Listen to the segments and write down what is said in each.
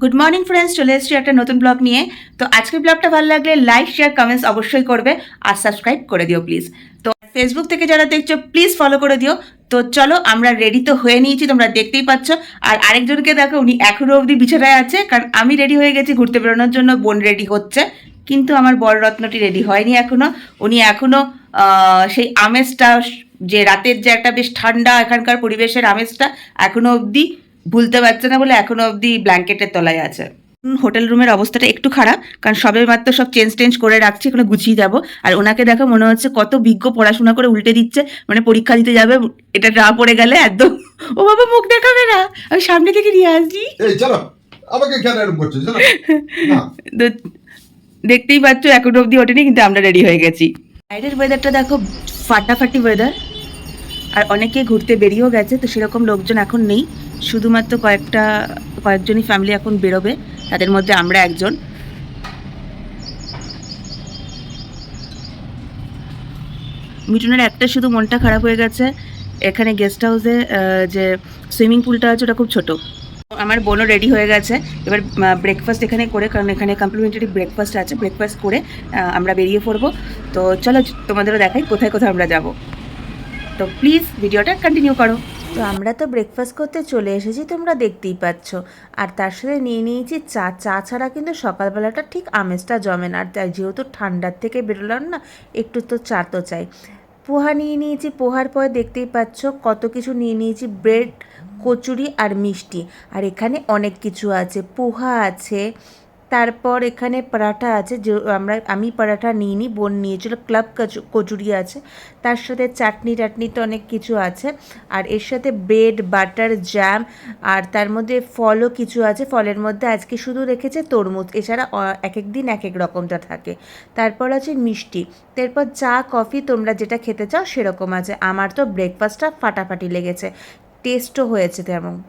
Good morning friends চলে এসেছি একটা নতুন ব্লগ নিয়ে। তো আজকের ব্লগটা ভালো লাগলে লাইক শেয়ার কমেন্টস অবশ্যই করবে আর সাবস্ক্রাইব করে দিও প্লিজ তো ফেসবুক থেকে যারা দেখছ প্লিজ ফলো করে দিও। তো চলো আমরা রেডি তো হয়ে নিয়েছি তোমরা দেখতেই পাচ্ছ। আর আরেকজনকে দেখো উনি এখনও অবধি বিছানায় আছে কারণ আমি রেডি হয়ে গেছি ঘুরতে বেরোনোর জন্য বোন রেডি হচ্ছে। কিন্তু আমার বড় রত্নটি রেডি হয়নি এখনও। উনি এখনও আহ, সেই আমেজটা যে রাতের যে একটা বেশ ঠান্ডা এখানকার পরিবেশের আমেজটা এখনও অবধি ভুলতে পারছে না বলে এখনও অবধি ব্ল্যাঙ্কেটের তলায় আছে। হোটেল রুমের অবস্থাটা একটু খারাপ কারণ সবে মাত্র সব চেঞ্জ টেঞ্জ করে রাখছি এখানে গুছিয়ে যাব। আর ওনাকে দেখো মনে হচ্ছে কত বিজ্ঞ পড়াশোনা করে উল্টে দিচ্ছে মানে পরীক্ষা দিতে যাবে এটা না পড়ে গেলে একদম। ও বাবা মুখ দেখাবে না। আমি সামনে থেকে নিয়ে আসি চলো। আমাকে কেন এরকম করছ চলো। না তো দেখতেই পাচ্ছ এখনও অবধি ওঠেনি কিন্তু আমরা রেডি হয়ে গেছি। বাইরের ওয়েদারটা দেখো ফাটাফাটি ওয়েদার আর অনেকে ঘুরতে বেরিয়েও গেছে, তো সেরকম লোকজন এখন নেই। শুধুমাত্র কয়েকটা, কয়েকজনই ফ্যামিলি এখন বেরোবে, তাদের মধ্যে আমরা একজন। মিঠুনের একটা শুধু মনটা খারাপ হয়ে গেছে। এখানে গেস্ট হাউসে যে সুইমিং পুলটা আছে, ওটা খুব ছোট। আমার বোনও রেডি হয়ে গেছে। এবার ব্রেকফাস্ট এখানে করে, কারণ এখানে কমপ্লিমেন্টারি ব্রেকফাস্ট আছে। ব্রেকফাস্ট করে আমরা বেরিয়ে পড়ব। তো চলো, তোমাদেরও দেখাই কোথায় কোথায় আমরা যাব। তো প্লিজ ভিডিওটা কন্টিনিউ করো। তো আমরা তো ব্রেকফাস্ট করতে চলে এসেছি, তোমরা দেখতেই পাচ্ছ। আর তার সাথে নিয়ে নিয়েছি চা। চা ছাড়া কিন্তু সকালবেলাটা ঠিক আমেজটা জমে না। আর তাই যেহেতু ঠান্ডার থেকে বেরোলাম না, একটু তো চা তো চাই। পোহা নিয়ে নিয়েছি, পোহার পরে দেখতেই পাচ্ছ কত কিছু নিয়ে নিয়েছি ব্রেড কচুরি আর মিষ্টি। আর এখানে অনেক কিছু আছে। পোহা আছে তারপর এখানে পরাঠা আছে, যে আমরা, আমি পরাঠা নিইনি, বোন নিয়েছিল, ক্লাব কচু- কচুরি আছে। তার সাথে চাটনি টাটনি তো অনেক কিছু আছে। আর এর সাথে ব্রেড, বাটার জ্যাম আর তার মধ্যে ফলও কিছু আছে। ফলের মধ্যে আজকে শুধু রেখেছে তরমুজ, এছাড়া এক এক দিন এক এক রকমটা থাকে। তারপর আছে মিষ্টি। তারপর চা, কফি, তোমরা যেটা খেতে চাও সেরকম আছে। আমার তো ব্রেকফাস্টটা ফাটাফাটি লেগেছে। টেস্টও হয়েছে তেমন।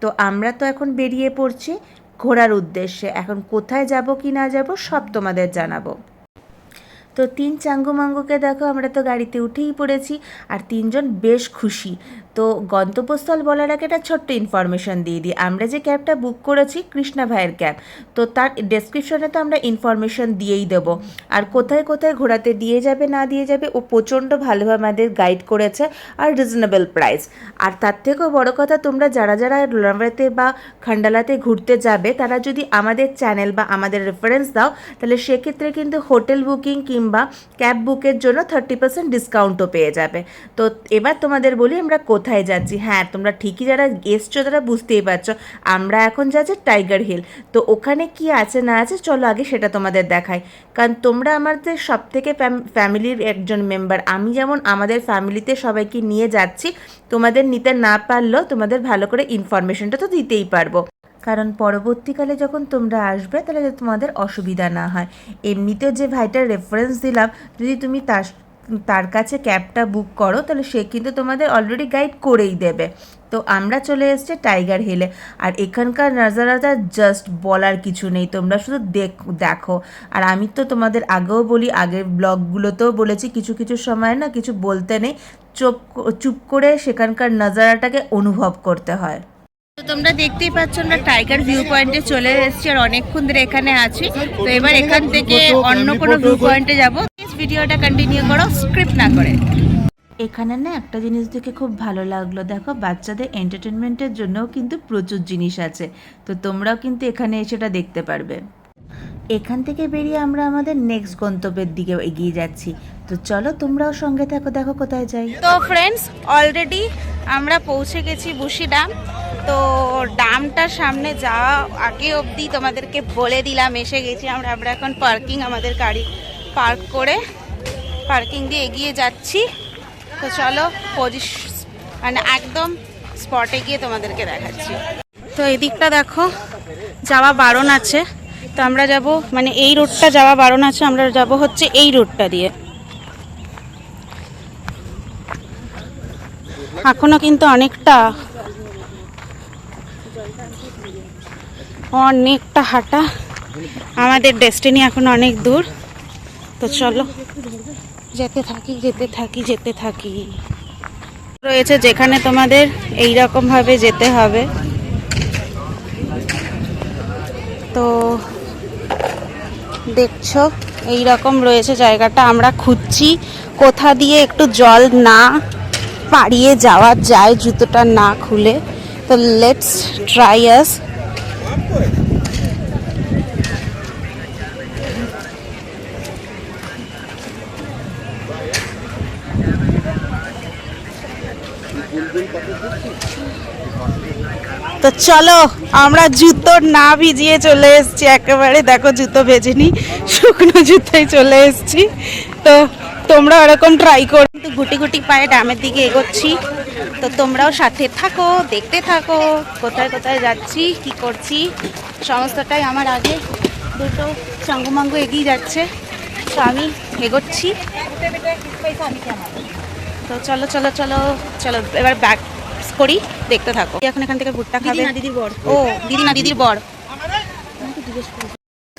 তো আমরা তো এখন বেরিয়ে পড়ছি। ঘোরার উদ্দেশ্যে। এখন কোথায় যাব, কি না যাব, সব তোমাদের জানাব। তো তিন চাঙ্গুমাঙ্গুকে দেখো, আমরা তো গাড়িতে উঠেই পড়েছি, আর তিনজন বেশ খুশি। তো গন্তব্যস্থল বলার আগে একটা ছোট্ট ইনফরমেশন দিয়ে দিই। আমরা যে ক্যাবটা বুক করেছি, কৃষ্ণা ভাইয়ের ক্যাব তো তার ডেসক্রিপশনে তো আমরা ইনফরমেশন দিয়েই দেব। আর কোথায় কোথায় ঘোরাতে দিয়ে যাবে, না দিয়ে যাবে, ও প্রচণ্ড ভালোভাবে আমাদের গাইড করেছে আর রিজনেবল প্রাইস আর তার থেকেও বড় কথা, তোমরা যারা যারা লোনাভাড়াতে বা খান্ডালাতে ঘুরতে যাবে, তারা যদি আমাদের চ্যানেল বা আমাদের রেফারেন্স দাও, তাহলে সেক্ষেত্রে কিন্তু হোটেল বুকিং কিংবা ক্যাব বুকের জন্য থার্টি পার্সেন্ট ডিসকাউন্টও পেয়ে যাবে। তো এবার তোমাদের বলি, আমরা কোথায় যাচ্ছি? হ্যাঁ তোমরা ঠিকই যারা এসছো, তারা বুঝতেই পারছ। আমরা এখন যাচ্ছি টাইগার হিল তো ওখানে কি আছে, না আছে, চলো আগে সেটা তোমাদের দেখাই। কারণ তোমরা আমাদের সব থেকে ফ্যামিলির একজন মেম্বার আমি যেমন আমাদের ফ্যামিলিতে সবাইকে নিয়ে যাচ্ছি, তোমাদের নিতে না পারলেও তোমাদের ভালো করে ইনফরমেশনটা তো দিতেই পারব। কারণ পরবর্তীকালে যখন তোমরা আসবে, তাহলে তোমাদের অসুবিধা না হয়। এমনিতেও যে ভাইটার রেফারেন্স দিলাম, যদি তুমি তার তার কাছে ক্যাবটা বুক করো, তাহলে সে কিন্তু তোমাদের অলরেডি গাইড করেই দেবে। তো আমরা চলে এসেছি টাইগার হিলে আর এখানকার নাজারাটা জাস্ট বলার কিছু নেই, তোমরা শুধু দেখ, দেখো। আর আমি তো তোমাদের আগেও বলি, আগের ব্লগগুলোতেও বলেছি, কিছু কিছু সময় না কিছু বলতে নেই চুপ চুপ করে সেখানকার নাজারাটাকে অনুভব করতে হয়। তো তোমরা দেখতেই পাচ্ছ আমরা টাইগার ভিউ পয়েন্টে চলে এসেছি আর অনেকক্ষণ ধরে এখানে আছি। তো এবার এখান থেকে অন্য কোনো ভিউ পয়েন্টে যাব। ভিডিওটা কন্টিনিউ করো স্ক্রিপ্ট না করে। এখানে না একটা জিনিস দেখে খুব ভালো লাগল। দেখো বাচ্চাদের এন্টারটেনমেন্টের জন্যও কিন্তু প্রচুর জিনিস আছে। তো তোমরাও কিন্তু এখানে এসে এটা দেখতে পারবে। এখান থেকে বেরিয়ে আমরা আমাদের নেক্সট গন্তব্যের দিকে এগিয়ে যাচ্ছি। তো চলো তোমরাও সঙ্গে থাকো দেখো কোথায় যাই। তো ফ্রেন্ডস অলরেডি আমরা পৌঁছে গেছি বুশি ডাম তো ডামটার সামনে যাওয়া আগে অবধি তোমাদেরকে বলে দিলাম, এসে গেছি আমরা আমরা এখন পার্কিং আমাদের গাড়ি পার্ক করে পার্কিং দিয়ে এগিয়ে যাচ্ছি। তো চলো পজিশ মানে একদম স্পটে গিয়ে তোমাদেরকে দেখাচ্ছি। তো এদিকটা দেখো, যাওয়া বারণ আছে। তো আমরা যাব মানে এই রোডটা যাওয়া বারণ আছে, আমরা যাব হচ্ছে এই রোডটা দিয়ে। এখনও কিন্তু অনেকটা অনেকটা হাঁটা। আমাদের ডেস্টিনি এখন অনেক দূর। তো চলো। যেতে থাকি যেতে থাকি যেতে থাকি। রয়েছে যেখানে তোমাদের এই ভাবে যেতে হবে। তো দেখছ এই রকম রয়েছে জায়গাটা। আমরা খুঁজছি কোথা দিয়ে একটু জল না পাড়িয়ে যাওয়া যায় জুতোটা না খুলে। তো লেটস ট্রাই আস তো চলো, আমরা জুতো না ভিজিয়ে চলে এসেছি, একেবারে দেখো জুতো ভেজিনি, শুকনো জুতোই চলে এসেছি। তো তোমরা ওরকম ট্রাই করো কিন্তু গুটি গুটি পায়ে ড্যামের দিকে এগোচ্ছি। তো তোমরাও সাথে থাকো দেখতে থাকো কোথায় কোথায় যাচ্ছি কি করছি। সমস্তটাই আমার আগে। দুটো চাঙ্গুমাঙ্গু এগিয়ে যাচ্ছে। তো আমি এগোচ্ছি। তো চলো চলো চলো চলো এবার ব্যাক করি দেখতে থাকো। এখন এখান থেকে ভুট্টা খাবে। না দিদির বর। ও দিদি না দিদির বর।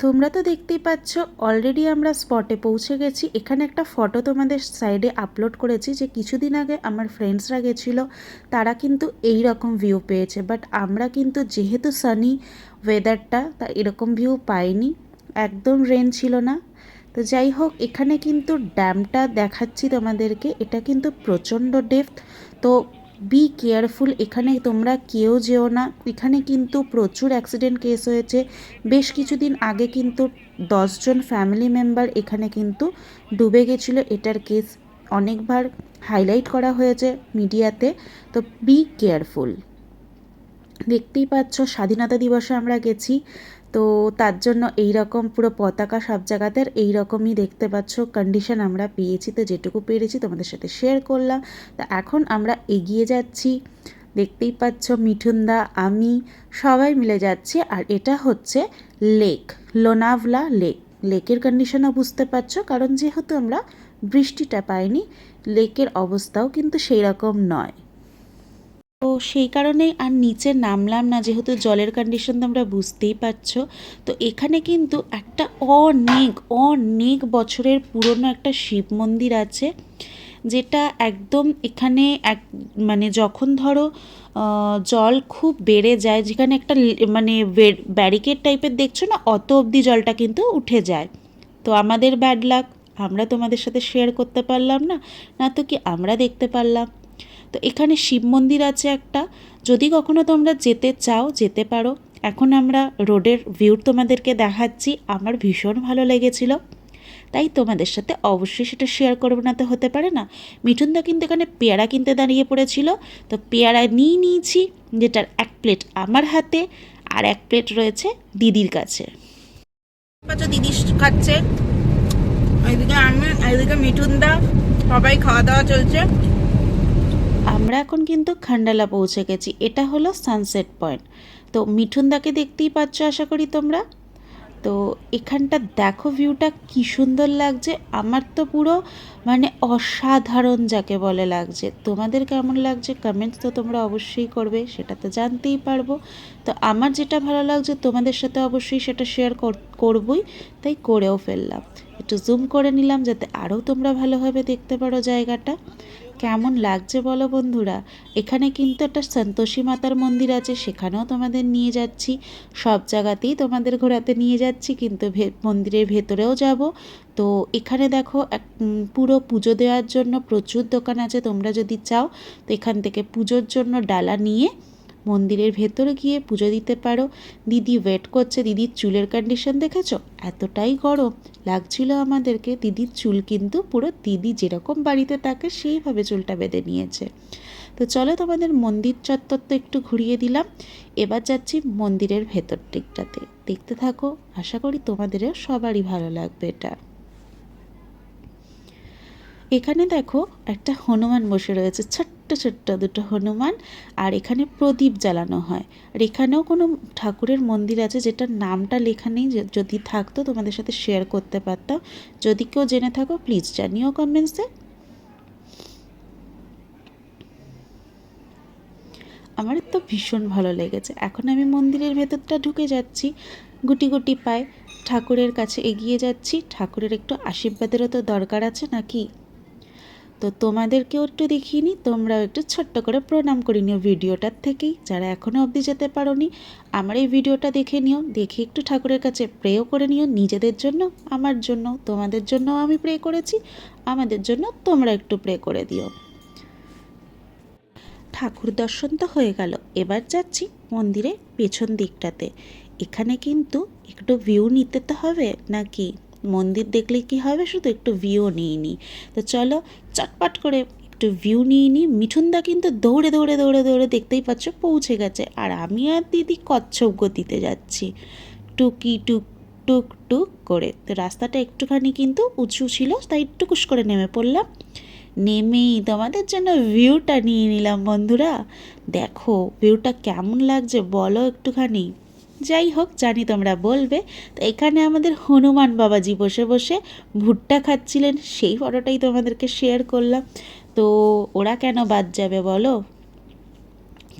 তোমরা তো দেখতেই পাচ্ছ অলরেডি আমরা স্পটে পৌঁছে গেছি। এখানে একটা ফটো তোমাদের সাইডে আপলোড করেছি যে কিছুদিন আগে আমার ফ্রেন্ডসরা গেছিল, তারা কিন্তু এই রকম ভিউ পেয়েছে। বাট আমরা কিন্তু যেহেতু সানি ওয়েদারটা তা এরকম ভিউ পাইনি। একদম রেন ছিল না। তো যাই হোক, এখানে কিন্তু ড্যামটা দেখাচ্ছি তোমাদেরকে। এটা কিন্তু প্রচণ্ড ডেপথ তো বি কেয়ারফুল এখানে তোমরা কেউ যেও না। এখানে কিন্তু প্রচুর অ্যাক্সিডেন্ট কেস হয়েছে। বেশ কিছুদিন আগে কিন্তু দশজন ফ্যামিলি মেম্বার এখানে কিন্তু ডুবে গেছিল। এটার কেস অনেকবার হাইলাইট করা হয়েছে মিডিয়াতে। তো বি কেয়ারফুল দেখতেই পাচ্ছ, স্বাধীনতা দিবসে আমরা গেছি। তো তার জন্য এই রকম পুরো পতাকা সব জায়গাতে এই রকমই দেখতে পাচ্ছ। কন্ডিশন আমরা পেয়েছি তো যেটুকু পেরেছি তোমাদের সাথে শেয়ার করলাম। তা এখন আমরা এগিয়ে যাচ্ছি। দেখতেই পাচ্ছ মিঠুনদা, আমি সবাই মিলে যাচ্ছি আর এটা হচ্ছে লেক লোনাভলা লেক লেকের কন্ডিশনও বুঝতে পারছ, কারণ যেহেতু আমরা বৃষ্টিটা পাইনি লেকের অবস্থাও কিন্তু সেই রকম নয়। তো সেই কারণেই আর নিচে নামলাম না, যেহেতু জলের কন্ডিশন তো আমরা বুঝতেই পারছ। তো এখানে কিন্তু একটা অনেক অনেক বছরের পুরনো একটা শিব মন্দির আছে, যেটা একদম এখানে এক মানে যখন ধরো জল খুব বেড়ে যায়, যেখানে একটা মানে ব্যারিকেড টাইপের দেখছ না, অত অবধি জলটা কিন্তু উঠে যায়। তো আমাদের ব্যাড লাক আমরা তোমাদের সাথে শেয়ার করতে পারলাম না না তো কি আমরা দেখতে পারলাম। তো এখানে শিব মন্দির আছে একটা। যদি কখনো তোমরা যেতে চাও, যেতে পারো। এখন আমরা রোডের ভিউ তোমাদেরকে দেখাচ্ছি। আমার ভীষণ ভালো লেগেছিল। তাই তোমাদের সাথে অবশ্যই সেটা শেয়ার করব না তো হতে পারে না। মিঠুনদা কিন্তু এখানে পেয়ারা কিনতে দাঁড়িয়ে পড়েছিল। তো পেয়ারা নিয়ে নিয়েছি, যেটার এক প্লেট আমার হাতে আর এক প্লেট রয়েছে দিদির কাছে। দিদি খাচ্ছে। এইদিকে আমি মিঠুনদা সবাই খাওয়া দাওয়া চলছে। আমরা এখন কিন্তু খান্ডালা পৌঁছে গেছি। এটা হলো সানসেট পয়েন্ট তো মিঠুনদাকে দেখতেই পাচ্ছ আশা করি তোমরা। তো এখানটা দেখো ভিউটা কি সুন্দর লাগছে। আমার তো পুরো মানে অসাধারণ যাকে বলে লাগছে। তোমাদের কেমন লাগছে কমেন্টস তো তোমরা অবশ্যই করবে, সেটা তো জানতেই পারব। তো আমার যেটা ভালো লাগছে, তোমাদের সাথে অবশ্যই সেটা শেয়ার করবই। তাই করেও ফেললাম। একটু জুম করে নিলাম যাতে আরও তোমরা ভালোভাবে দেখতে পারো জায়গাটা। কেমন লাগছে বলো বন্ধুরা? এখানে কিন্তু একটা সন্তোষী মাতার মন্দির আছে, সেখানেও তোমাদের নিয়ে যাচ্ছি। সব জায়গাতেই তোমাদের ঘোরাতে নিয়ে যাচ্ছি, কিন্তু মন্দিরের ভেতরেও যাব। তো এখানে দেখো, এক পুরো পুজো দেওয়ার জন্য প্রচুর দোকান আছে, তোমরা যদি চাও, তো এখান থেকে পুজোর জন্য ডালা নিয়ে মন্দিরের ভেতরে গিয়ে পুজো দিতে পারো। দিদি ওয়েট করছে, দিদির চুলের কন্ডিশন দেখেছ? এতটাই গরম। লাগছিল আমাদেরকে, দিদির চুল কিন্তু পুরো দিদি যেরকম বাড়িতে থাকে সেইভাবে চুলটা বেঁধে নিয়েছে। তো চলো তোমাদের মন্দির চত্বর তো একটু ঘুরিয়ে দিলাম। এবার যাচ্ছি মন্দিরের ভেতর দিকটাতে। দেখতে থাকো, আশা করি তোমাদেরও সবারই ভালো লাগবে এটা। এখানে দেখো, একটা হনুমান বসে রয়েছে। ছোট্ট ছোট্ট দুটো হনুমান আর এখানে প্রদীপ জ্বালানো হয়। আর এখানেও কোনো ঠাকুরের মন্দির আছে যেটার নামটা লেখা নেই যদি থাকতো তোমাদের সাথে শেয়ার করতে পারতাম। যদি কেউ জেনে থাকো প্লিজ জানিও কমেন্টসে আমার তো ভীষণ ভালো লেগেছে। এখন আমি মন্দিরের ভেতরটা ঢুকে যাচ্ছি। গুটি গুটি পায়ে ঠাকুরের কাছে এগিয়ে যাচ্ছি। ঠাকুরের একটু আশীর্বাদেরও তো দরকার আছে নাকি? তো তোমাদেরকেও একটু দেখিয়ে তোমরাও একটু ছোট্ট করে প্রণাম করে নিও ভিডিওটার থেকেই, যারা এখনও অবধি যেতে পারোনি, আমার এই ভিডিওটা দেখে নিও, দেখে একটু ঠাকুরের কাছে প্রেও করে নিও, নিজেদের জন্য, আমার জন্য, তোমাদের জন্য আমি প্রে করেছি, আমাদের জন্য তোমরা একটু প্রে করে দিও। ঠাকুর দর্শন তো হয়ে গেল, এবার যাচ্ছি মন্দিরের পেছন দিকটাতে, এখানে কিন্তু একটু ভিউ নিতে তো হবে, নাকি? মন্দির দেখলে কি হবে? শুধু একটু ভিউ নিয়ে নিই তো চলো চটপট করে একটু ভিউ নিয়ে নিই মিঠুনদা কিন্তু দৌড়ে দৌড়ে দৌড়ে দৌড়ে দেখতেই পাচ্ছ পৌঁছে গেছে। আর আমি আর দিদি কচ্ছপ গতিতে যাচ্ছি। টুকি টুক টুক টুক করে। তো রাস্তাটা একটুখানি কিন্তু উঁচু ছিল, তাই টুকুস করে নেমে পড়লাম। নেমেই তোমাদের জন্য ভিউটা নিয়ে নিলাম বন্ধুরা। দেখো ভিউটা কেমন লাগছে বলো একটুখানি। যাই হোক, জানি তোমরা বলবে। তো এখানে আমাদের হনুমান বাবাজি বসে বসে ভুট্টা খাচ্ছিলেন। সেই ফটোটাই তোমাদেরকে শেয়ার করলাম। তো ওরা কেন বাদ যাবে বলো?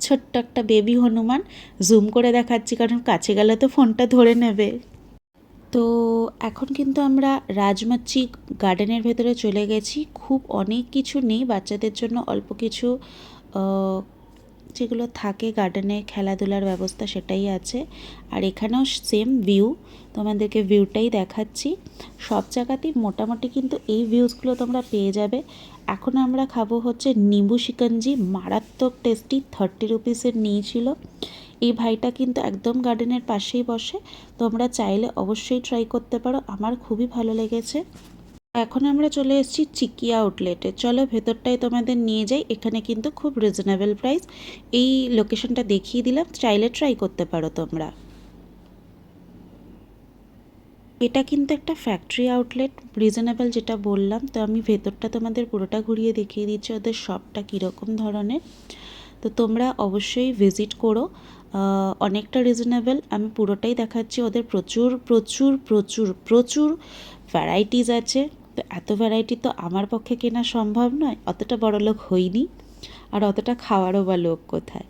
ছোট্ট একটা বেবি হনুমান জুম করে দেখাচ্ছি, কারণ কাছে গেলে তো ফোনটা ধরে নেবে। তো এখন কিন্তু আমরা রাজমাচ্ছি গার্ডেনের ভেতরে চলে গেছি। খুব অনেক কিছু নেই বাচ্চাদের জন্য, অল্প কিছু যেগুলো থাকে গার্ডেনে খেলাধুলার ব্যবস্থা সেটাই আছে। আর এখানেও সেম ভিউ তোমাদেরকে ভিউটাই দেখাচ্ছি। সব জায়গাতেই মোটামুটি কিন্তু এই ভিউজগুলো তোমরা পেয়ে যাবে। এখন আমরা খাব হচ্ছে নিম্বু শিকঞ্জি, মারাত্মক টেস্টি থার্টি রুপিসের নিয়েছিল। এই ভাইটা কিন্তু একদম গার্ডেনের পাশেই বসে। তোমরা চাইলে অবশ্যই ট্রাই করতে পারো। আমার খুবই ভালো লেগেছে। এখন আমরা চলে এসেছি চিকি আউটলেটে চলো ভেতরটায় তোমাদের নিয়ে যাই। এখানে কিন্তু খুব রিজনেবল প্রাইস এই লোকেশনটা দেখিয়ে দিলাম। চাইলে ট্রাই করতে পারো তোমরা। এটা কিন্তু একটা ফ্যাক্টরি আউটলেট রিজনেবল যেটা বললাম। তো আমি ভেতরটা তোমাদের পুরোটা ঘুরিয়ে দেখিয়ে দিচ্ছি, ওদের শপটা কীরকম ধরনের। তো তোমরা অবশ্যই ভিজিট করো। অনেকটা রিজনেবল আমি পুরোটাই দেখাচ্ছি। ওদের প্রচুর প্রচুর প্রচুর প্রচুর ভ্যারাইটিস আছে। তো এত ভ্যারাইটি তো আমার পক্ষে কেনা সম্ভব নয়, অতটা বড় লোক হইনি আর অতটা খাওয়ারও বা লোক কোথায়?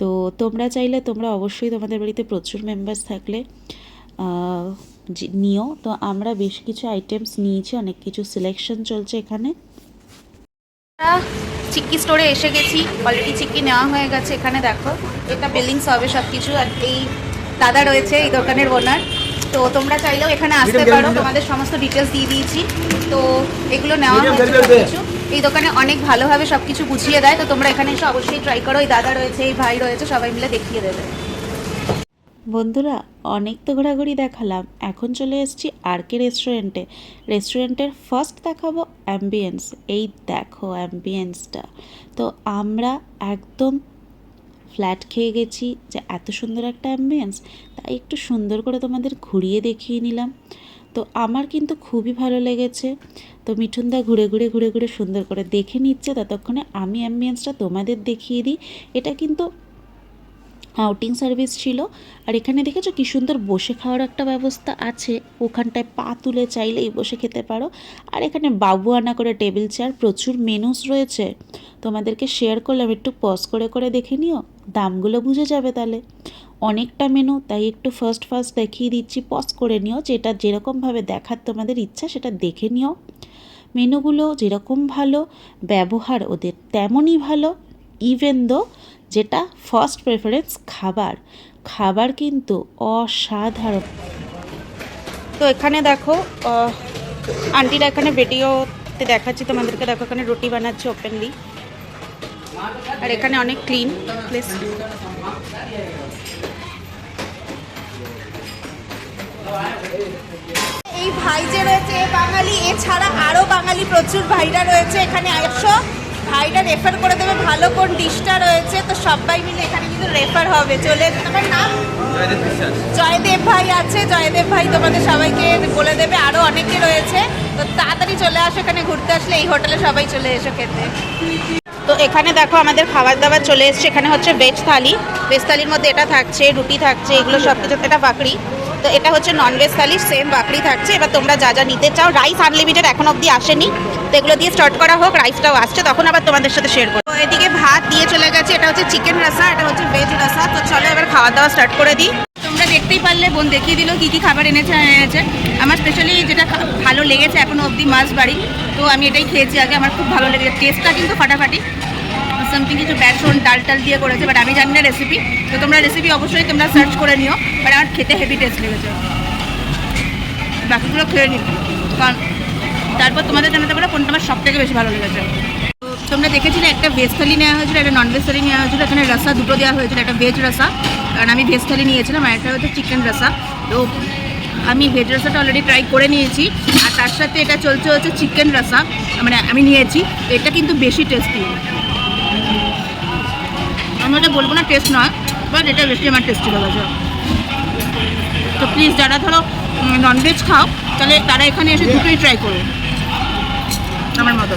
তো তোমরা চাইলে, তোমরা অবশ্যই তোমাদের বাড়িতে প্রচুর মেম্বার্স থাকলে নিও। তো আমরা বেশ কিছু আইটেমস নিয়েছি, অনেক কিছু সিলেকশন চলছে এখানে। চিক্কি স্টোরে এসে গেছি। অলরেডি চিক্কি নেওয়া হয়ে গেছে এখানে, দেখো। এটা বিলিংস হবে সব কিছু আর এই দাদা রয়েছে, এই দোকানের ওনার তো তোমরা চাইলেও এখানে আসতে পারো তোমাদের সমস্ত ডিটেলস দিয়ে দিয়েছি। তো এগুলো নেওয়া হয়েছে কিছু এই দোকানে অনেক ভালোভাবে সব কিছু বুঝিয়ে দেয় তো তোমরা এখানে এসে অবশ্যই ট্রাই করো। এই দাদা রয়েছে এই ভাই রয়েছে সবাই মিলে দেখিয়ে দেবে। বন্ধুরা অনেক তো ঘোরাঘুরি দেখালাম। এখন চলে এসেছি আর কে রেস্টুরেন্টে রেস্টুরেন্টের ফার্স্ট দেখাবো অ্যাম্বিয়েন্স এই দেখো অ্যাম্বিয়েন্সটা তো আমরা একদম ফ্ল্যাট খেয়ে গেছি যে এত সুন্দর একটা অ্যাম্বিয়েন্স তাই একটু সুন্দর করে তোমাদের ঘুরিয়ে দেখিয়ে নিলাম। তো আমার কিন্তু খুবই ভালো লেগেছে। তো মিঠুনদা ঘুরে ঘুরে ঘুরে ঘুরে সুন্দর করে দেখে নিচ্ছে, ততক্ষণে আমি অ্যাম্বিয়েন্সটা তোমাদের দেখিয়ে দিই। এটা কিন্তু আউটিং সার্ভিস ছিল। আর এখানে দেখেছ কি সুন্দর বসে খাওয়ার একটা ব্যবস্থা আছে। ওখানটায় পা তুলে চাইলেই বসে খেতে পারো। আর এখানে বাবু আনা করে টেবিল চেয়ার, প্রচুর মেনুস রয়েছে। তোমাদেরকে শেয়ার করলাম, একটু পজ করে করে দেখে নিও। দামগুলো বুঝে যাবে তাহলে। অনেকটা মেনু তাই একটু ফার্স্ট ফার্স্ট দেখিয়ে দিচ্ছি। পজ করে নিও, যেটা যেরকমভাবে দেখার তোমাদের ইচ্ছা সেটা দেখে নিও। মেনুগুলো যেরকম ভালো, ব্যবহার ওদের তেমনই ভালো। ইভেন দো যেটা ফার্স্ট প্রেফারেন্স খাবার। খাবার কিন্তু অসাধারণ। তো এখানে দেখো আন্টিরা এখানে ভিডিওতে দেখাচ্ছি, তোমাদেরকে দেখো, এখানে রুটি বানাচ্ছে ওপেনলি আর এখানে অনেক ক্লিন প্লেস এই ভাই যে রয়েছে বাঙালি, এছাড়া আরও বাঙালি, প্রচুর ভাইরা রয়েছে এখানে, একশো ভাইরা রেফার করে দেবে ভালো কোন ডিশটা রয়েছে তো সবাই মিলে এখানে কিন্তু রেফার হবে। চলে তোমার নাম? জয়দেব ভাই আছে জয়দেব ভাই তোমাদের সবাইকে বলে দেবে আরও অনেকে রয়েছে। তো তাড়াতাড়ি চলে আসো এখানে ঘুরতে আসলে এই হোটেলে সবাই চলে এসো খেতে। তো এখানে দেখো আমাদের খাবার দাবার চলে এসছে এখানে হচ্ছে ভেজ থালি। ভেজ থালির মধ্যে এটা থাকছে রুটি থাকছে এগুলো সব কিছু এটা বাকড়ি তো এটা হচ্ছে নন ভেজ থালি সেম বাকড়ি থাকছে। এবার তোমরা যা যা নিতে চাও রাইস আনলিমিটেড এখন অবধি আসেনি। তো এগুলো দিয়ে স্টার্ট করা হোক রাইসটাও আসছে। তখন আবার তোমাদের সাথে শেয়ার করব। এদিকে ভাত দিয়ে চলে গেছে। এটা হচ্ছে চিকেন রসা এটা হচ্ছে ভেজ রসা তো চলো এবার খাওয়া দাওয়া স্টার্ট করে দিই। তোমরা দেখতেই পারলে, বোন দেখিয়ে দিল কী কী খাবার এনেছে এনেছে আমার স্পেশালি যেটা ভালো লেগেছে এখনও অবধি মাছ বাড়ি। তো আমি এটাই খেয়েছি আগে। আমার খুব ভালো লেগেছে। টেস্টটা কিন্তু ফাটাফাটি। সামথিং কিছু বেসন ডাল টাল দিয়ে করেছে বাট আমি জানি না রেসিপি তো তোমরা রেসিপি অবশ্যই তোমরা সার্চ করে নিও বাট আমার খেতে হেভি টেস্ট লেগেছে। বাকিগুলো খেয়ে নিই কারণ তারপর তোমাদের জানাতে পারো কোনটা আমার সব থেকে বেশি ভালো লেগেছে। তোমরা দেখেছিলে একটা ভেজ থালি নেওয়া হয়েছিল, একটা নন ভেজ থালি নেওয়া হয়েছিল, এখানে রসা দুটো দেওয়া হয়েছিল, একটা ভেজ রসা কারণ আমি ভেজ থালি নিয়েছিলাম, আর একটা হচ্ছে চিকেন রসা তো আমি ভেজ রসাটা অলরেডি ট্রাই করে নিয়েছি, আর তার সাথে এটা চলছে হচ্ছে চিকেন রসা মানে আমি নিয়েছি, তো এটা কিন্তু বেশি টেস্টি আমি ওটা বলব না টেস্ট নয় বাট এটা বেশি আমার টেস্টি লেগেছে। তো প্লিজ যারা ধরো ননভেজ খাও তাহলে তারা এখানে এসে দুটোই ট্রাই করো। আমার মতো।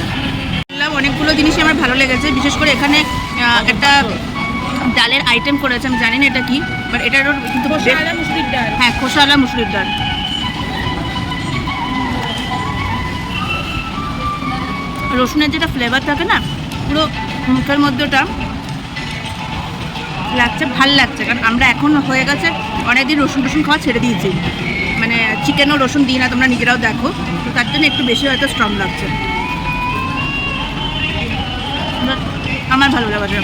বললাম, অনেকগুলো জিনিসই আমার ভালো লেগেছে বিশেষ করে এখানে একটা ডালের আইটেম করেছে আমি জানি না এটা কি বাট এটারও কিন্তু মুসুরির ডাল। হ্যাঁ খোসালা মুসুরির ডাল। রসুনের যেটা ফ্লেভার থাকে না পুরো মুখের মধ্যে ওটা লাগছে, ভালো লাগছে। কারণ আমরা এখন হয়ে গেছে, অনেকদিন রসুন টসুন খাওয়া ছেড়ে দিয়েছি। মানে চিকেনও রসুন দিই না, তোমরা নিজেরাও দেখো। তো তার জন্য একটু বেশি হয়তো স্ট্রং লাগছে। আমার ভালো লাগছে।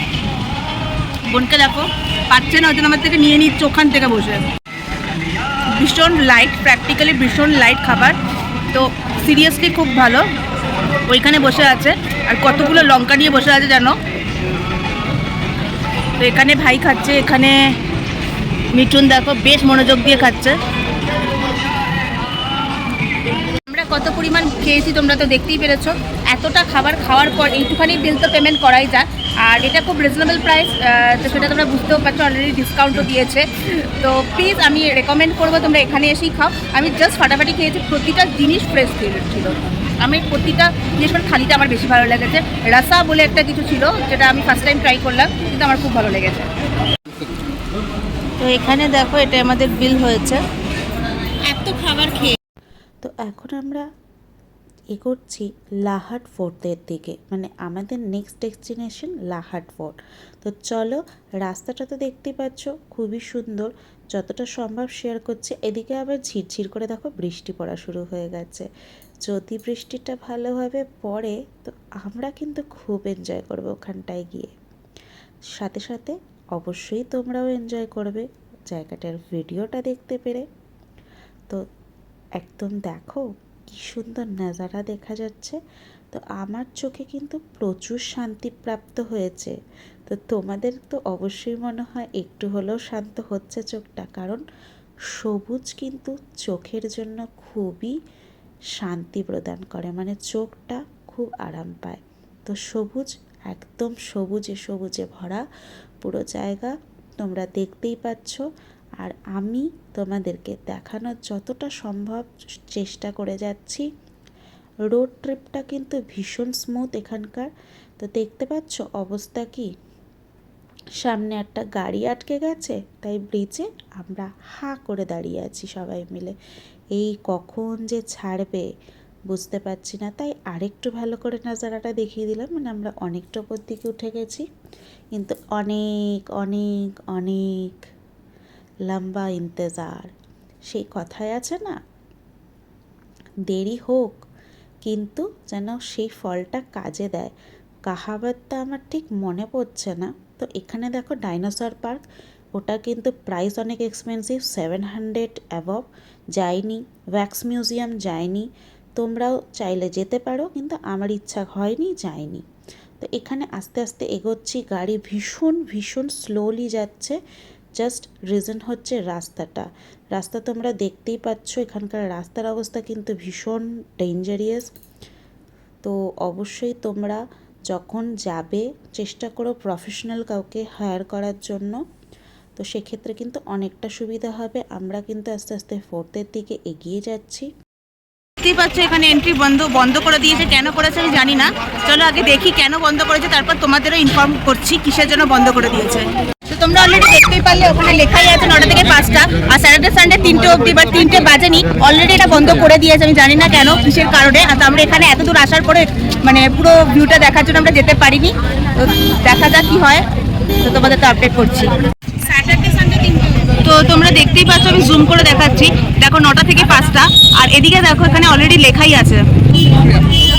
বোনকে দেখো, পাচ্ছে না হয়তো আমার থেকে নিয়ে নিচ্ছে ওখান থেকে বসে। ভীষণ লাইট প্র্যাকটিক্যালি ভীষণ লাইট খাবার। তো সিরিয়াসলি খুব ভালো। ওইখানে বসে আছে। আর কতগুলো লঙ্কা নিয়ে বসে আছে জানো? তো এখানে ভাই খাচ্ছে, এখানে মিঠুন দেখো বেশ মনোযোগ দিয়ে খাচ্ছে। আমরা কত পরিমাণ খেয়েছি তোমরা তো দেখতেই পেরেছ। এতটা খাবার খাওয়ার পর এইটুখানি বিল তো পেমেন্ট করাই যায় আর এটা খুব রিজনেবল প্রাইস তো সেটা তোমরা বুঝতেও পারছ অলরেডি ডিসকাউন্টও দিয়েছে। তো প্লিজ আমি রেকমেন্ড করব তোমরা এখানে এসেই খাও। আমি জাস্ট ফাটাফাটি খেয়েছি, প্রতিটা জিনিস ফ্রেশ ছিল আমি প্রতিটা বিশেষ করে থালিটা আমার বেশি ভালো লেগেছে। রাসা বলে একটা কিছু ছিল যেটা আমি ফার্স্ট টাইম ট্রাই করলাম কিন্তু আমার খুব ভালো লেগেছে। তো এখানে দেখো এটা আমাদের বিল হয়েছে। এত খাবার খেয়ে। তো এখন আমরা এগোচ্ছি লাহাট ফোর্টের দিকে মানে আমাদের নেক্সট ডেস্টিনেশন লাহাট ফোর্ট তো চলো রাস্তাটা তো দেখতেই পাচ্ছ খুবই সুন্দর। যতটা সম্ভব শেয়ার করছি। এদিকে আবার ঝিরঝির করে দেখো বৃষ্টি পড়া শুরু হয়ে গেছে। যদি বৃষ্টিটা ভালোভাবে পড়ে, তো আমরা কিন্তু খুব এনজয় করব ওখানটায় গিয়ে। সাথে সাথে অবশ্যই তোমরাও এনজয় করবে জায়গাটার ভিডিওটা দেখতে পেরে। তো একদম দেখো কি সুন্দর নাজারা দেখা যাচ্ছে। তো আমার চোখে কিন্তু প্রচুর শান্তি প্রাপ্ত হয়েছে। তো তোমাদের তো অবশ্যই মনে হয় একটু হলেও শান্ত হচ্ছে চোখটা, কারণ সবুজ কিন্তু চোখের জন্য খুবই শান্তি প্রদান করে মানে চোখটা খুব আরাম পায়। তো সবুজ, একদম সবুজে সবুজে ভরা পুরো জায়গা তোমরা দেখতেই পাচ্ছ। আর আমি তোমাদেরকে দেখানোর যতটা সম্ভব চেষ্টা করে যাচ্ছি। রোড ট্রিপটা কিন্তু ভীষণ স্মুথ এখানকার। তো দেখতে পাচ্ছ অবস্থা কি? সামনে একটা গাড়ি আটকে গেছে, তাই ব্রিজে আমরা হা করে দাঁড়িয়ে আছি সবাই মিলে। এই কখন যে ছাড়বে বুঝতে পারছি না, তাই আরেকটু ভালো করে নাজারাটা দেখিয়ে দিলাম মানে আমরা অনেকটা ওপর দিকে উঠে গেছি। কিন্তু অনেক অনেক অনেক লম্বা ইন্তজার। সেই কথায় আছে না, দেরি হোক, কিন্তু যেন সেই ফলটা কাজে দেয়। কাহাবাতটা আমার ঠিক মনে পড়ছে না। তো এখানে দেখো ডাইনোসর পার্ক ওটা কিন্তু প্রাইস অনেক এক্সপেন্সিভ সেভেন হান্ড্রেড অ্যাবভ যায়নি। ওয়্যাক্স মিউজিয়াম যায়নি। তোমরাও চাইলে যেতে পারো, কিন্তু আমার ইচ্ছা হয়নি, যায়নি। তো এখানে আস্তে আস্তে এগোচ্ছি, গাড়ি ভীষণ ভীষণ স্লোলি যাচ্ছে জাস্ট রিজন হচ্ছে রাস্তাটা। রাস্তা তোমরা দেখতেই পাচ্ছ, এখানকার রাস্তার অবস্থা কিন্তু ভীষণ ডেঞ্জারিয়াস তো অবশ্যই তোমরা যখন যাবে, চেষ্টা করো প্রফেশনাল কাউকে হায়ার করার জন্য। তো সেক্ষেত্রে কিন্তু অনেকটা সুবিধা হবে। আমরা কিন্তু আস্তে আস্তে ফোর্থের দিকে এগিয়ে যাচ্ছি। পাচ্ছ, এখানে এন্ট্রি বন্ধ বন্ধ করে দিয়েছে। কেন করেছে আমি জানি না। চলো আগে দেখি কেন বন্ধ করেছে, তারপর তোমাদেরও ইনফর্ম করছি কিসের জন্য বন্ধ করে দিয়েছে। তোমরা অলরেডি দেখতেই পারলে, ওখানে লেখাই আছে নটা থেকে পাঁচটা। আর স্যাটারডে সানডে তিনটে অবধি বা তিনটে বাজেনি। অলরেডি এটা বন্ধ করে দিয়েছে, আমি জানি না কেন, কিসের কারণে। আর আমরা এখানে এত দূর আসার পরে মানে পুরো ভিউটা দেখার জন্য আমরা যেতে পারিনি। তো দেখা যাক কি হয়। তো তোমাদের তো আপডেট করছি। তো তোমরা দেখতেই পাচ্ছ, আমি জুম করে দেখাচ্ছি। দেখো নটা থেকে পাঁচটা। আর এদিকে দেখো, এখানে অলরেডি লেখাই আছে।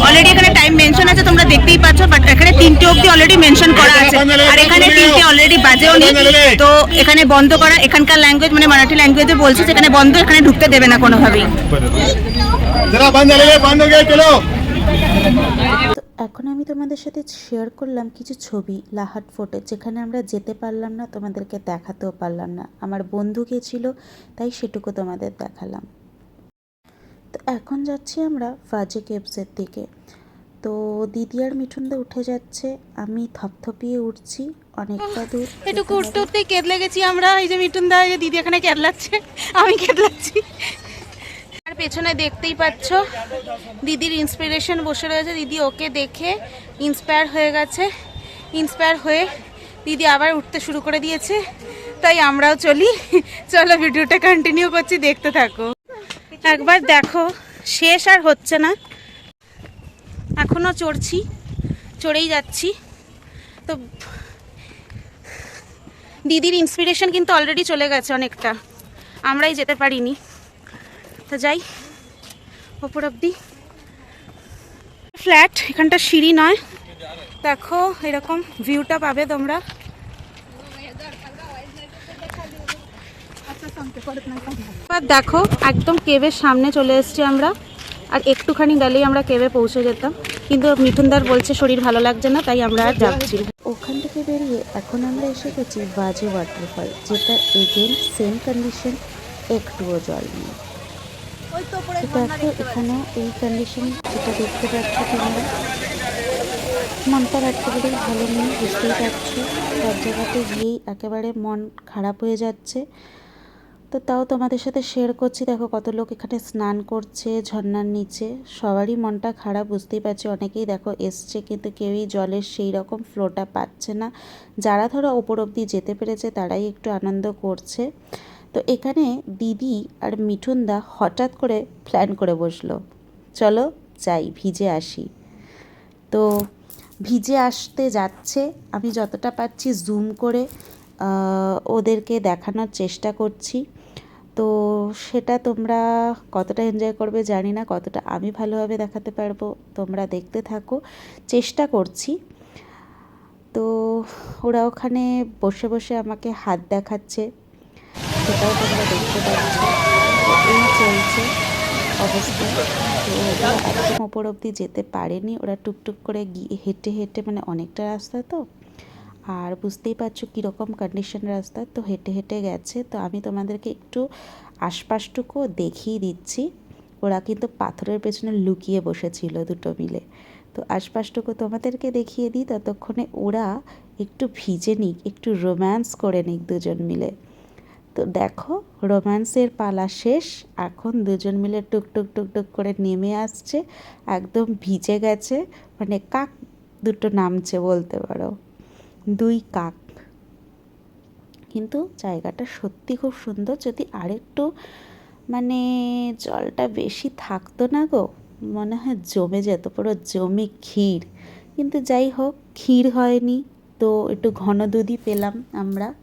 অলরেডি এখানে টাইম মেনশন আছে তোমরা দেখতেই পাচ্ছ বাট এখানে তিনটে অবধি অলরেডি মেনশন করা আছে। আর এখানে তিনটে অলরেডি বাজেও নেই তো এখানে বন্ধ করা এখানকার ল্যাঙ্গুয়েজ মানে মারাঠি ল্যাঙ্গুয়েজে বলছে সেখানে বন্ধ এখানে ঢুকতে দেবে না কোনোভাবেই। এখন আমি তোমাদের সাথে শেয়ার করলাম কিছু ছবি লাহাট ফোর্টে যেখানে আমরা যেতে পারলাম না তোমাদেরকে দেখাতেও পারলাম না। আমার বন্ধু গেছিল তাই সেটুকু তোমাদের দেখালাম। তো এখন যাচ্ছি আমরা ফাজে কেবসের দিকে। তো দিদি আর মিঠুনদা উঠে যাচ্ছে আমি থপথপিয়ে উঠছি অনেকটা দূর একটু উঠতে উঠতেই কেঁদলে গেছি আমরা এই যে মিঠুন দা এই যে দিদি এখানে কেদলাচ্ছে আমি কেদলাচ্ছি আর পেছনে দেখতেই পাচ্ছ দিদির ইন্সপিরেশন বসে রয়েছে দিদি ওকে দেখে ইন্সপায়ার হয়ে গেছে। ইন্সপায়ার হয়ে দিদি আবার উঠতে শুরু করে দিয়েছে তাই আমরাও চলি। চলো ভিডিওটা কন্টিনিউ করছি দেখতে থাকো। একবার দেখো, শেষ আর হচ্ছে না। এখনও চড়ছি, চড়েই যাচ্ছি। তো দিদির ইন্সপিরেশন কিন্তু অলরেডি চলে গেছে অনেকটা। আমরাই যেতে পারিনি। তো যাই, ওপর অব্দি ফ্ল্যাট, এখানটা সিঁড়ি নয়। দেখো, এরকম ভিউটা পাবে তোমরা। এবার দেখো একদম কেবের সামনে চলে এসেছি আমরা। আর একটুখানি গেলেই আমরা কেবে পৌঁছে যেতাম। কিন্তু মিঠুনদার বলছে শরীর ভালো লাগছে না তাই আমরা আর যাচ্ছি ওখান থেকে বেরিয়ে এখন আমরা এসে গেছি বাজে ওয়াটারফল যেটা এগেন সেম কন্ডিশন একটুও জল নেই। দেখো এখানে এই কন্ডিশন যেটা দেখতে পাচ্ছ তোমরা মনটা একেবারেই ভালো নেই বুঝতেই পারছ। সব জায়গাতে গিয়েই একেবারে মন খারাপ হয়ে যাচ্ছে। তো তাও তোমাদের সাথে শেয়ার করছি। দেখো কত লোক এখানে স্নান করছে, ঝর্ণার নিচে। সবারই মনটা খারাপ, বুঝতেই পারছি। অনেকেই দেখো এসছে, কিন্তু কেউই জলের সেই রকম ফ্লোটা পাচ্ছে না। যারা ধরো ওপর অবধি যেতে পেরেছে, তারাই একটু আনন্দ করছে। তো এখানে দিদি আর মিঠুনদা হঠাৎ করে প্ল্যান করে বসল। চলো যাই, ভিজে আসি। তো ভিজে আসতে যাচ্ছে। আমি যতটা পারছি জুম করে ওদেরকে দেখানোর চেষ্টা করছি। তো সেটা তোমরা কতটা এনজয় করবে জানি না, কতটা আমি ভালোভাবে দেখাতে পারব, তোমরা দেখতে থাকো, চেষ্টা করছি। তো ওরা ওখানে বসে বসে আমাকে হাত দেখাচ্ছে, সেটাও তোমরা দেখতে পাচ্ছ। এই চলছে অবস্থা। তো ওরা একদম ওপর অবধি যেতে পারেনি, ওরা টুকটুক করে গিয়ে হেঁটে হেঁটে মানে অনেকটা রাস্তা তো। আর বুঝতেই পারছ কীরকম কন্ডিশন রাস্তা, তো হেঁটে হেঁটে গেছে। তো আমি তোমাদেরকে একটু আশপাশটুকু দেখিয়ে দিচ্ছি। ওরা কিন্তু পাথরের পেছনে লুকিয়ে বসেছিল দুটো মিলে। তো আশপাশটুকু তোমাদেরকে দেখিয়ে দিই। ততক্ষণে ওরা একটু ভিজে নিক, একটু রোম্যান্স করে নিক দুজন মিলে। তো দেখো রোম্যান্সের পালা শেষ। এখন দুজন মিলে টুকটুক টুকটুক করে নেমে আসছে। একদম ভিজে গেছে। মানে কাক দুটো নামছে বলতে পারো। দুই কাক। কিন্তু জায়গাটা সত্যি খুব সুন্দর। যদি আরেকটু মানে জলটা বেশি থাকতো না গো, মনে হয় জমে যেত, পুরো জমে ক্ষীর। কিন্তু যাই হোক, ক্ষীর হয়নি। তো একটু ঘন দুধই পেলাম আমরা।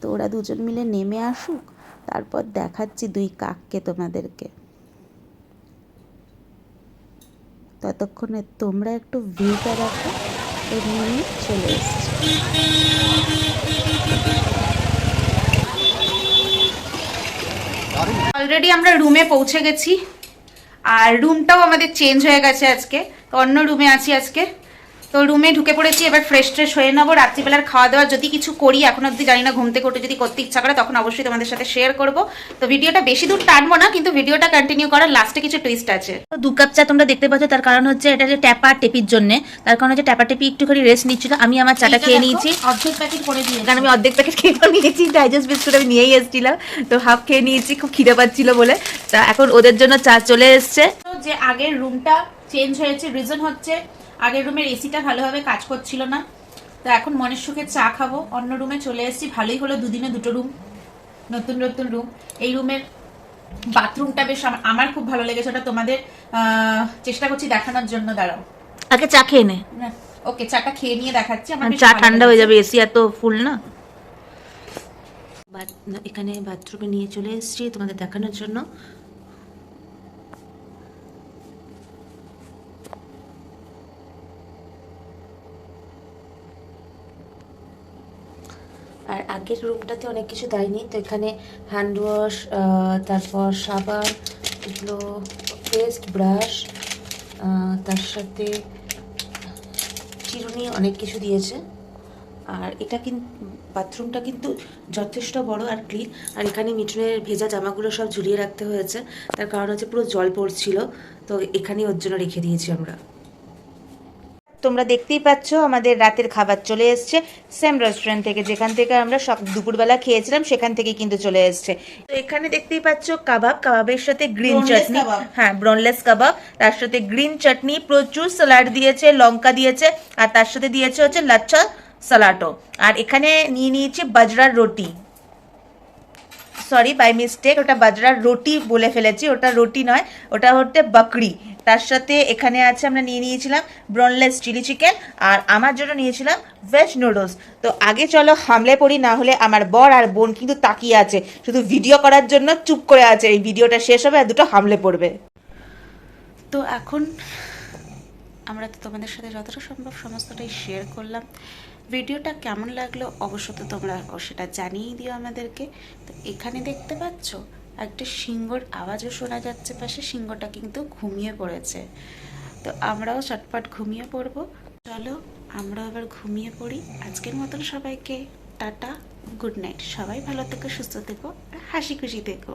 তো ওরা দুজন মিলে নেমে আসুক, তারপর দেখাচ্ছি দুই কাককে তোমাদেরকে। ততক্ষণে তোমরা একটু ভিউটা দেখো। এমনি চলে অলরেডি আমরা রুমে পৌঁছে গেছি। আর রুমটাও আমাদের চেঞ্জ হয়ে গেছে আজকে। অন্য রুমে আছি আজকে। তো রুমে ঢুকে পড়েছি এবার ফ্রেশ ট্রেশ হয়ে নেব। রাত্রিবেলার খাওয়া দাওয়া যদি কিছু করি এখন অবধি জানি না ঘুম থেকে উঠে যদি করতে ইচ্ছা করে তখন অবশ্যই তোমাদের সাথে শেয়ার করব। তো ভিডিওটা বেশি দূর টানবো না কিন্তু ভিডিওটা কন্টিনিউ করার লাস্টে কিছু টুইস্ট আছে। তো দু কাপ চা তোমরা দেখতে পাচ্ছ তার কারণ হচ্ছে এটা যে ট্যাপা টেপির জন্য তার কারণ হচ্ছে ট্যাপা টেপি একটুখানি রেস্ট নিচ্ছিল আমি আমার চাটা খেয়ে নিয়েছি। অর্ধেক প্যাকেট করে দিয়ে কারণ আমি অর্ধেক প্যাকেট খেয়ে নিয়েছি ডাইজেস্ট বিস্কুট আমি নিয়েই এসেছিলাম তো হাফ খেয়ে নিয়েছি খুব খিদে পাচ্ছিল বলে। তা এখন ওদের জন্য চা চলে এসছে। যে আগের রুমটা চেঞ্জ হয়েছে রিজন হচ্ছে আগের রুমের এসিটা ভালোভাবে কাজ করছিল না। তো এখন মনের সুখে চা খাব। অন্য রুমে চলে এসেছি। ভালোই হলো দুদিনে দুটো রুম নতুন নতুন রুম। এই রুমের বাথরুমটা বেশ আমার খুব ভালো লেগেছে। ওটা তোমাদের আহ, চেষ্টা করছি দেখানোর জন্য। দাঁড়াও। আগে চা খেয়ে নে। ওকে চাটা খেয়ে নিয়ে দেখাচ্ছি। আমার চা ঠান্ডা হয়ে যাবে এসি এত ফুল না? বাথ- না, এখানে বাথরুমে নিয়ে চলে এসেছি তোমাদের দেখানোর জন্য। আগের রুমটাতে অনেক কিছু দেয়নি। তো এখানে হ্যান্ড ওয়াশ তারপর সাবান, এগুলো পেস্ট ব্রাশ তার সাথে চিরুনি অনেক কিছু দিয়েছে। আর এটা কিন্তু বাথরুমটা কিন্তু যথেষ্ট বড় আর ক্লিন আর এখানে মিঠুনের ভেজা জামাগুলো সব ঝুলিয়ে রাখতে হয়েছে। তার কারণ হচ্ছে পুরো জল পড়ছিল। তো এখানে ওর জন্য রেখে দিয়েছি আমরা। তোমরা দেখতেই পাচ্ছ আমাদের রাতের খাবার চলে এসছে। সেম রেস্টুরেন্ট থেকে যেখান থেকে আমরা সব দুপুরবেলা খেয়েছিলাম সেখান থেকে কিন্তু চলে এসছে। তো এখানে দেখতেই পাচ্ছ কাবাব কাবাবের সাথে গ্রিন চাটনি হ্যাঁ ব্রনলেস কাবাব। তার সাথে গ্রিন চাটনি প্রচুর স্যালাড দিয়েছে লঙ্কা দিয়েছে আর তার সাথে দিয়েছে হচ্ছে লাচ্ছা সালাটো আর এখানে নিয়ে নিয়েছি বাজরার রুটি। সরি বাই মিস্টেক ওটা বাজরার রুটি বলে ফেলেছি, ওটা রুটি নয়, ওটা হচ্ছে বাকরি। তার সাথে এখানে আছে আমরা নিয়ে নিয়েছিলাম ব্রনলেস চিলি চিকেন, আর আমার জন্য নিয়েছিলাম ভেজ নুডলস তো আগে চলো হামলে পড়ি, না হলে আমার বর আর বোন কিন্তু তাকিয়ে আছে। শুধু ভিডিও করার জন্য চুপ করে আছে, এই ভিডিওটা শেষ হবে আর দুটো হামলে পড়বে। তো এখন আমরা তো তোমাদের সাথে যতটা সম্ভব সমস্তটাই শেয়ার করলাম। ভিডিওটা কেমন লাগল অবশ্য তো তোমরা সেটা জানিয়ে দিও আমাদেরকে। তো এখানে দেখতে পাচ্ছ, একটা সিংহর আওয়াজও শোনা যাচ্ছে পাশে, সিংহটা কিন্তু ঘুমিয়ে পড়েছে। তো আমরাও চটপট ঘুমিয়ে পড়ব। চলো আমরাও এবার ঘুমিয়ে পড়ি। আজকের মতন সবাইকে টাটা, গুড নাইট। সবাই ভালো থেকো, সুস্থ থেকো, হাসি খুশি থেকো।